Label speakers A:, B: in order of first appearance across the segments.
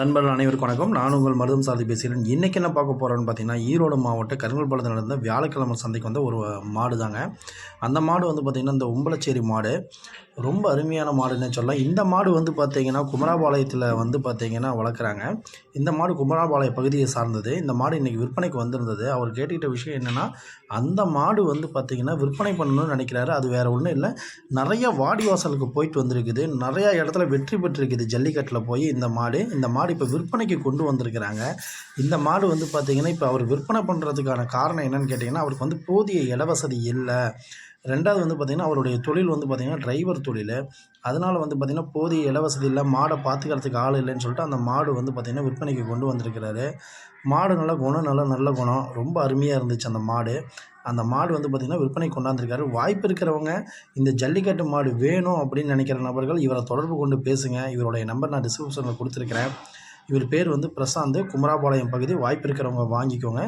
A: நண்பர்கள் அனைவருக்கும் வணக்கம். நான் உங்கள் மருதம் சாதி பேசுகிறேன். இன்றைக்கி என்ன பார்க்க போகிறோன்னு பார்த்தீங்கன்னா ஈரோடு மாவட்ட கருங்கல்பாளையத்தில் நடந்த வியாழக்கிழமை சந்தைக்கு வந்து ஒரு மாடு தாங்க. அந்த மாடு வந்து பார்த்திங்கன்னா இந்த உம்பளச்சேரி மாடு. ரொம்ப அருமையான மாடுன்னு சொல்லலாம். இந்த மாடு வந்து பார்த்திங்கன்னா குமராபாளையத்தில் வந்து பார்த்திங்கன்னா வளர்க்குறாங்க. இந்த மாடு குமராபாளைய பகுதியை சார்ந்தது. இந்த மாடு இன்றைக்கி விற்பனைக்கு வந்திருந்தது. அவர் கேட்டுக்கிட்ட விஷயம் என்னென்னா அந்த மாடு வந்து பார்த்திங்கன்னா விற்பனை பண்ணணும்னு நினைக்கிறாரு. அது வேறு ஒன்றும் இல்லை. நிறைய வாடிவாசலுக்கு போயிட்டு வந்திருக்குது. நிறையா இடத்துல வெற்றி பெற்றிருக்குது. ஜல்லிக்கட்டில் போய் இந்த மாடு. இந்த மாடு மாடு இப்போ விற்பனைக்கு கொண்டு வந்திருக்கிறாங்க. இந்த மாடு வந்து பார்த்திங்கன்னா இப்போ அவர் விற்பனை பண்ணுறதுக்கான காரணம் என்னன்னு கேட்டிங்கன்னா அவருக்கு வந்து போதிய இடவசதி இல்லை. ரெண்டாவது வந்து பார்த்திங்கன்னா அவருடைய தொழில் வந்து பார்த்திங்கன்னா டிரைவர் தொழில். அதனால் வந்து பார்த்திங்கன்னா போதிய இலவசதி இல்லை மாடை பார்த்துக்கிறதுக்கு ஆள் இல்லைன்னு சொல்லிட்டு அந்த மாடு வந்து பார்த்திங்கன்னா விற்பனைக்கு கொண்டு வந்திருக்கிறாரு. மாடு நல்ல குணம் நல்ல நல்ல குணம். ரொம்ப அருமையாக இருந்துச்சு அந்த மாடு. அந்த மாடு வந்து பார்த்திங்கன்னா விற்பனை கொண்டாந்துருக்காரு. வாய்ப்பு இருக்கிறவங்க இந்த ஜல்லிக்கட்டு மாடு வேணும் அப்படின்னு நினைக்கிற நபர்கள் இவரை தொடர்பு கொண்டு பேசுங்க. இவருடைய நம்பர் நான் டிஸ்கிரிப்ஷனில் கொடுத்துருக்கிறேன். இவர் பேர் வந்து பிரசாந்த் குமராபாளையம் பகுதி. வாய்ப்பு இருக்கிறவங்க வாங்கிக்கோங்க.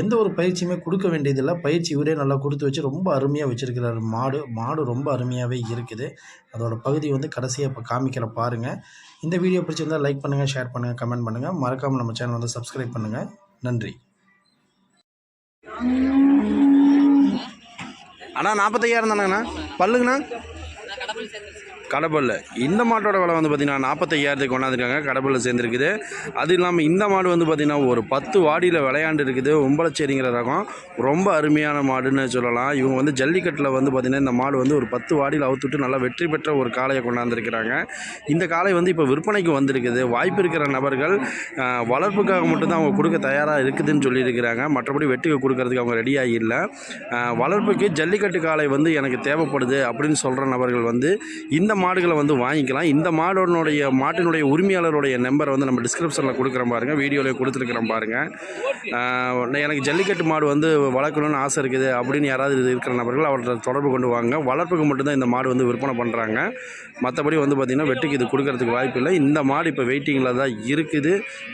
A: எந்த ஒரு பயிற்சியுமே கொடுக்க வேண்டியதில்லை. பயிற்சி இவரே நல்லா கொடுத்து வச்சு ரொம்ப அருமையாக வச்சுருக்கிறாரு. மாடு மாடு ரொம்ப அருமையாகவே இருக்குது. அதோடய பகுதி வந்து கடைசியாக இப்போ காமிக்கிற பாருங்கள் இந்த வீடியோ பிடிச்சிருந்தால் லைக் பண்ணுங்கள் ஷேர் பண்ணுங்கள் கமெண்ட் பண்ணுங்கள் மறக்காமல் நம்ம சேனல் வந்து சப்ஸ்கிரைப் பண்ணுங்கள் நன்றி.
B: அண்ணா நாற்பத்தையாயிரம் தானேங்கண்ணா பல்லுங்கண்ணா? கடப்பல் இந்த மாட்டோட விலை வந்து பார்த்திங்கன்னா நாற்பத்தையாயிரத்துக்கு கொண்டாந்துருக்காங்க. கடப்பல்ல சேர்ந்துருக்குது. அது இல்லாமல் இந்த மாடு வந்து பார்த்திங்கன்னா ஒரு பத்து வாடியில் விளையாண்டு இருக்குது. ஒம்பளச்சேரிங்கிற ரகம். ரொம்ப அருமையான மாடுன்னு சொல்லலாம். இவங்க வந்து ஜல்லிக்கட்டில் வந்து பார்த்திங்கன்னா இந்த மாடு வந்து ஒரு பத்து வாடியில் அவுத்துட்டு நல்லா வெற்றி பெற்ற ஒரு காளையை கொண்டாந்துருக்கிறாங்க. இந்த காளை வந்து இப்போ விற்பனைக்கு வந்திருக்குது. வாய்ப்பு இருக்கிற நபர்கள் வளர்ப்புக்காக மட்டும்தான் அவங்க கொடுக்க தயாராக இருக்குதுன்னு சொல்லியிருக்கிறாங்க. மற்றபடி வெட்டுக்கு கொடுக்கறதுக்கு அவங்க ரெடியாக இல்லை. வளர்ப்புக்கு ஜல்லிக்கட்டு காளை வந்து எனக்கு தேவைப்படுது அப்படின்னு சொல்கிற நபர்கள் வந்து இந்த இந்த மாடுகளை வந்து வாங்கிக்கலாம். இந்த மாடனுடைய மாட்டினுடைய உரிமையாளருடைய நம்பரை வந்து நம்ம டிஸ்கிரிப்ஷனில் கொடுக்குறோம் பாருங்கள் வீடியோவில் கொடுத்துருக்குறோம் பாருங்கள் எனக்கு ஜல்லிக்கட்டு மாடு வந்து வளர்க்கணும்னு ஆசை இருக்குது. அப்படின்னு யாராவது இருக்கிற நபர்கள் அவர்கிட்ட தொடர்பு கொண்டு வாங்க. வளர்ப்புக்கு மட்டும்தான் இந்த மாடு வந்து விற்பனை பண்ணுறாங்க மற்றபடி வந்து பார்த்திங்கன்னா வெட்டுக்கு இது கொடுக்கறதுக்கு வாய்ப்பு இல்லை. இந்த மாடு இப்போ வெயிட்டிங்கில் தான் இருக்குது.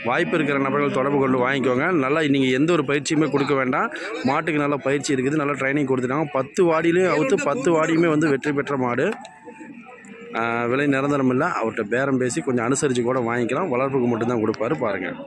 B: வாய்ப்பு இருக்கிற நபர்கள் தொடர்பு கொண்டு வாங்கிக்கோங்க. நல்லா நீங்கள் எந்த ஒரு பயிற்சியுமே கொடுக்க வேண்டாம். மாட்டுக்கு நல்ல பயிற்சி இருக்குது. நல்லா ட்ரைனிங் கொடுத்துட்டாங்க. பத்து வாடியிலையும் அவுத்து பத்து வாடியுமே வந்து வெற்றி பெற்ற மாடு. விலை நிரந்தரம் இல்லை அவர்கிட்ட பேரம் பேசி கொஞ்சம் அனுசரித்து கூட வாங்கிக்கலாம். வளர்ப்புக்கு மட்டும்தான் கொடுப்பாரு பாருங்கள்